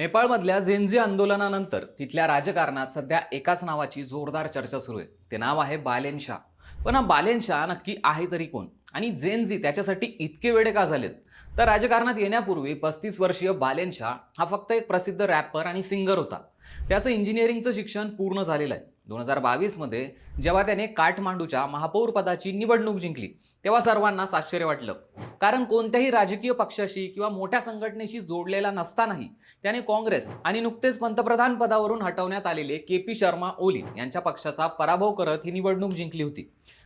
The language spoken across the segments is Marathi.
नेपाळमधल्या झेंझी आंदोलनानंतर तिथल्या राजकारणात सध्या एकाच नावाची जोरदार चर्चा सुरू आहे. ते नाव आहे बालेन शाह पण हा बालेन शाह नक्की आहे तरी कोण? आणि झेन्झी त्याच्यासाठी इतके वेडे का झालेत? तर राजकारणात येण्यापूर्वी पस्तीस वर्षीय बालेन शाह हा फक्त एक प्रसिद्ध रॅपर आणि सिंगर होता. त्याचं इंजिनिअरिंगचं शिक्षण पूर्ण झालेलं आहे. दोन हजार बावीसमध्ये जेव्हा त्याने काठमांडूच्या महापौर पदाची निवडणूक जिंकली तेव्हा सर्वांनाच आश्चर्य वाटलं. कारण कोणत्याही राजकीय पक्षाशी किंवा मोठ्या संघटनेशी जोडलेला नसतानाही त्याने काँग्रेस आणि नुकतेच पंतप्रधान पदावरून हटवण्यात आलेले के पी शर्मा ओली यांच्या पक्षाचा पराभव करत ही निवडणूक जिंकली होती.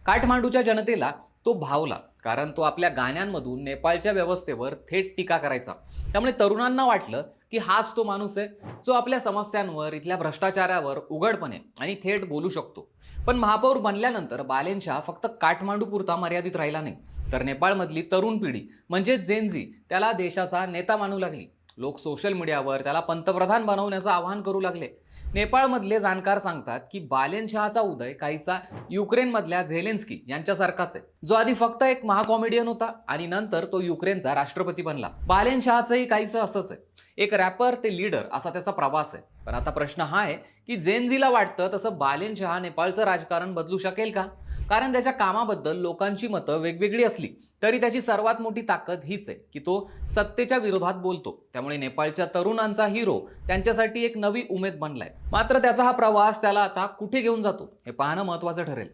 काठमांडूच्या जनतेला तो भावला कारण तो आपल्या गाण्यांमधून नेपाळच्या व्यवस्थेवर थेट टीका करायचा. त्यामुळे तरुणांना वाटलं की हाच तो माणूस आहे जो आपल्या समस्यांवर इथल्या भ्रष्टाचारावर उघडपणे आणि थेट बोलू शकतो. पण महापौर बनल्यानंतर बालेनशाह फक्त काठमांडू पुरता मर्यादित राहिला नाही. तर नेपाळमधली तरुण पिढी म्हणजे जेनझी त्याला देशाचा नेता मानू लागली. लोक सोशल मीडियावर त्याला पंतप्रधान बनवण्याचं आवाहन करू लागले. नेपाळमधले जाणकार सांगतात की बालेन शहाचा उदय काहीसा युक्रेनमधल्या झेलेन्स्की यांच्यासारखाच आहे. जो आधी फक्त एक महाकॉमेडियन होता आणि नंतर तो युक्रेनचा राष्ट्रपती बनला. बालेन शहाचंही काहीसं असंच आहे. एक रॅपर ते लीडर असा त्याचा प्रवास आहे. पण आता प्रश्न हा आहे की जेनझीला वाटतं तसं बालेन शहा नेपाळचं राजकारण बदलू शकेल का? कारण त्याच्या कामाबद्दल लोकांची मतं वेगवेगळी असली तरी त्याची सर्वात मोठी ताकद हीच आहे की तो सत्तेच्या विरोधात बोलतो. त्यामुळे नेपाळच्या तरुणांचा हिरो त्यांच्यासाठी एक नवी उमेद बनलाय. मात्र त्याचा हा प्रवास त्याला आता कुठे घेऊन जातो हे पाहणं महत्वाचं ठरेल.